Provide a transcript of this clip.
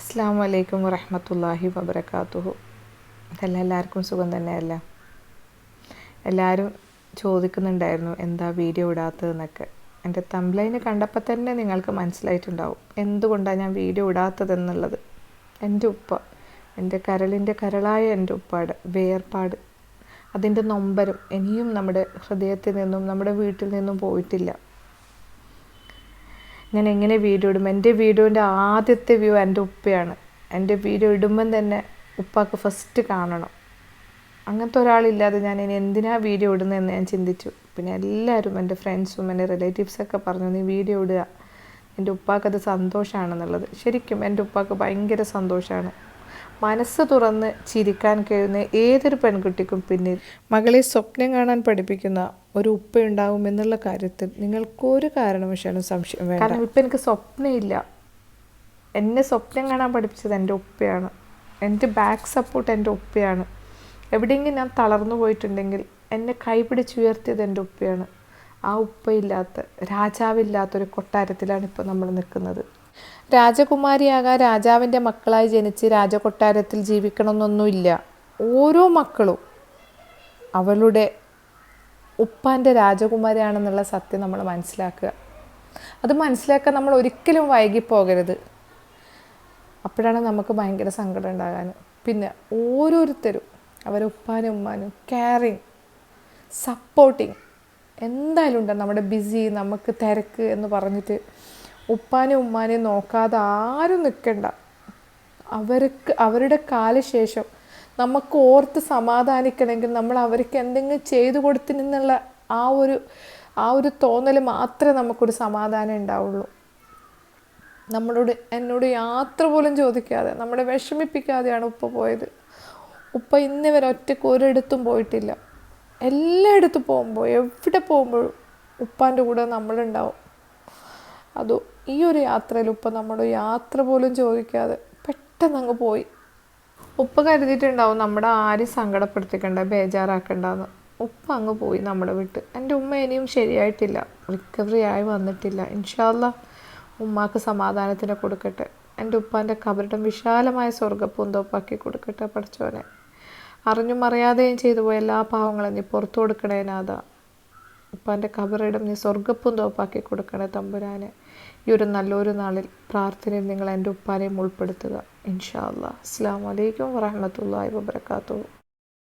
അസ്സാം വലൈക്കും വറഹമത്തല്ലാഹി വബർക്കാത്തുഹു അല്ല എല്ലാവർക്കും സുഖം തന്നെയല്ല? എല്ലാവരും ചോദിക്കുന്നുണ്ടായിരുന്നു എന്താ വീഡിയോ ഇടാത്തതെന്നൊക്കെ. എന്റെ തംബ്ലൈന് കണ്ടപ്പോൾ തന്നെ നിങ്ങൾക്ക് മനസ്സിലായിട്ടുണ്ടാവും എന്തുകൊണ്ടാണ് ഞാൻ വീഡിയോ ഇടാത്തതെന്നുള്ളത്. എന്റെ ഉപ്പ എന്റെ കരളിന്റെ കരളായ എന്റെ ഉപ്പാട് വേർപാട്. അതിന്റെ നൊമ്പരം ഇനിയും നമ്മുടെ ഹൃദയത്തിൽ നിന്നും നമ്മുടെ വീട്ടിൽ നിന്നും പോയിട്ടില്ല. ഞാൻ എങ്ങനെ വീഡിയോ ഇടും? എന്റെ വീഡിയോന്റെ ആദ്യത്തെ വ്യൂ എന്റെ ഉപ്പയാണ്. എന്റെ വീഡിയോ ഇടുമ്പം തന്നെ ഉപ്പാക്ക് ഫസ്റ്റ് കാണണം. അങ്ങനത്തെ ഒരാളില്ലാതെ ഞാൻ ഇനി എന്തിനാ വീഡിയോ ഇടുന്നതെന്ന് ഞാൻ ചിന്തിച്ചു. പിന്നെ എല്ലാവരും എന്റെ ഫ്രണ്ട്സും എന്റെ റിലേറ്റീവ്സൊക്കെ പറഞ്ഞു നീ വീഡിയോ ഇടുക. എന്റെ ഉപ്പാക്കത് സന്തോഷമാണെന്നുള്ളത് ശരിക്കും എന്റെ ഉപ്പാക്ക് ഭയങ്കര സന്തോഷമാണ് മനസ്സ് തുറന്ന് ചിരിക്കാൻ കഴിയുന്ന ഏതൊരു പെൺകുട്ടിക്കും പിന്നിൽ മകളെ സ്വപ്നം കാണാൻ പഠിപ്പിക്കുന്ന ഒരു ഉപ്പ ഉണ്ടാവും എന്നുള്ള കാര്യത്തിൽ നിങ്ങൾക്കൊരു കാരണവശാലും സംശയം വേണം കാരണം ഇപ്പം എനിക്ക് സ്വപ്നമില്ല. എന്നെ സ്വപ്നം കാണാൻ പഠിപ്പിച്ചത് എന്റെ ഉപ്പയാണ്. എന്റെ ബാക്ക് സപ്പോർട്ട് എന്റെ ഉപ്പയാണ്. എവിടെയെങ്കിലും ഞാൻ തളർന്നു പോയിട്ടുണ്ടെങ്കിൽ എന്നെ കൈപിടിച്ചുയർത്തിയത് എന്റെ ഉപ്പയാണ്. ആ ഉപ്പയില്ലാത്ത രാജാവില്ലാത്തൊരു കൊട്ടാരത്തിലാണ് ഇപ്പോൾ നമ്മൾ നിൽക്കുന്നത്. രാജകുമാരിയാകാൻ രാജാവിന്റെ മക്കളായി ജനിച്ച് രാജകൊട്ടാരത്തിൽ ജീവിക്കണമെന്നൊന്നുമില്ല. ഓരോ മക്കളും അവളുടെ ഉപ്പാന്റെ രാജകുമാരിയാണെന്നുള്ള സത്യം നമ്മൾ മനസ്സിലാക്കുക. അത് മനസ്സിലാക്കാൻ നമ്മൾ ഒരിക്കലും വൈകിപ്പോകരുത്. അപ്പോഴാണ് നമുക്ക് ഭയങ്കര സങ്കടം ഉണ്ടാകാൻ. പിന്നെ ഓരോരുത്തരും അവരെ ഉപ്പാനും ഉമ്മാനും കെയറിങ് സപ്പോർട്ടിങ് എന്തായാലും ഉണ്ടോ. നമ്മുടെ ബിസി നമുക്ക് തിരക്ക് എന്ന് പറഞ്ഞിട്ട് ഉപ്പാനും ഉമ്മാനെ നോക്കാതെ ആരും നിൽക്കണ്ട അവർക്ക് അവരുടെ കാലശേഷം നമുക്ക് ഓർത്ത് സമാധാനിക്കണമെങ്കിൽ നമ്മൾ അവർക്ക് എന്തെങ്കിലും ചെയ്തു കൊടുത്തിരുന്നുള്ള ആ ഒരു ആ ഒരു തോന്നൽ മാത്രമേ നമുക്കൊരു സമാധാനം ഉണ്ടാവുള്ളൂ. നമ്മളോട് എന്നോട് യാത്ര പോലും ചോദിക്കാതെ നമ്മളെ വിഷമിപ്പിക്കാതെയാണ് ഉപ്പ പോയത്. ഉപ്പ ഇന്ന് വരെ ഒറ്റയ്ക്ക് ഒരിടത്തും പോയിട്ടില്ല. എല്ലായിടത്തും പോകുമ്പോൾ എവിടെ പോകുമ്പോഴും ഉപ്പാന്റെ കൂടെ നമ്മളുണ്ടാവും. അതോ ഈ ഒരു യാത്രയിൽ ഉപ്പ നമ്മുടെ യാത്ര പോലും ചോദിക്കാതെ പെട്ടെന്ന് അങ്ങ് പോയി. ഉപ്പ കരുതിയിട്ടുണ്ടാവും നമ്മുടെ ആരും സങ്കടപ്പെടുത്തിക്കണ്ട ബേജാറാക്കണ്ടെന്ന്. ഉപ്പ അങ്ങ് പോയി നമ്മുടെ വിട്ട്. എന്റെ ഉമ്മ ഇനിയും ശരിയായിട്ടില്ല. റിക്കവറി ആയി വന്നിട്ടില്ല. ഇൻഷാല്ല ഉമ്മാക്ക് സമാധാനത്തിന് കൊടുക്കട്ടെ. എന്റെ ഉപ്പാന്റെ കബറിടം വിശാലമായ സ്വർഗപ്പൂന്തോപ്പാക്കി കൊടുക്കട്ടെ പഠിച്ചോനെ അറിഞ്ഞും അറിയാതെയും ചെയ്തു പോയ എല്ലാ പാവങ്ങളും നീ പുറത്തു കൊടുക്കണേ നാഥ. ഉപ്പാന്റെ കബറിടം. നീ സ്വർഗപ്പും തോപ്പാക്കി കൊടുക്കണേ തമ്പുരാനെ. ഈ ഒരു നല്ലൊരു നാളിൽ പ്രാർത്ഥനയിൽ നിങ്ങൾ എന്റെ ഉപ്പാനെയും ഉൾപ്പെടുത്തുക. ഇൻഷാ അല്ലാ അസ്സാം വലൈക്കും വറഹമത്തല്ലാ വാബർക്കാത്തു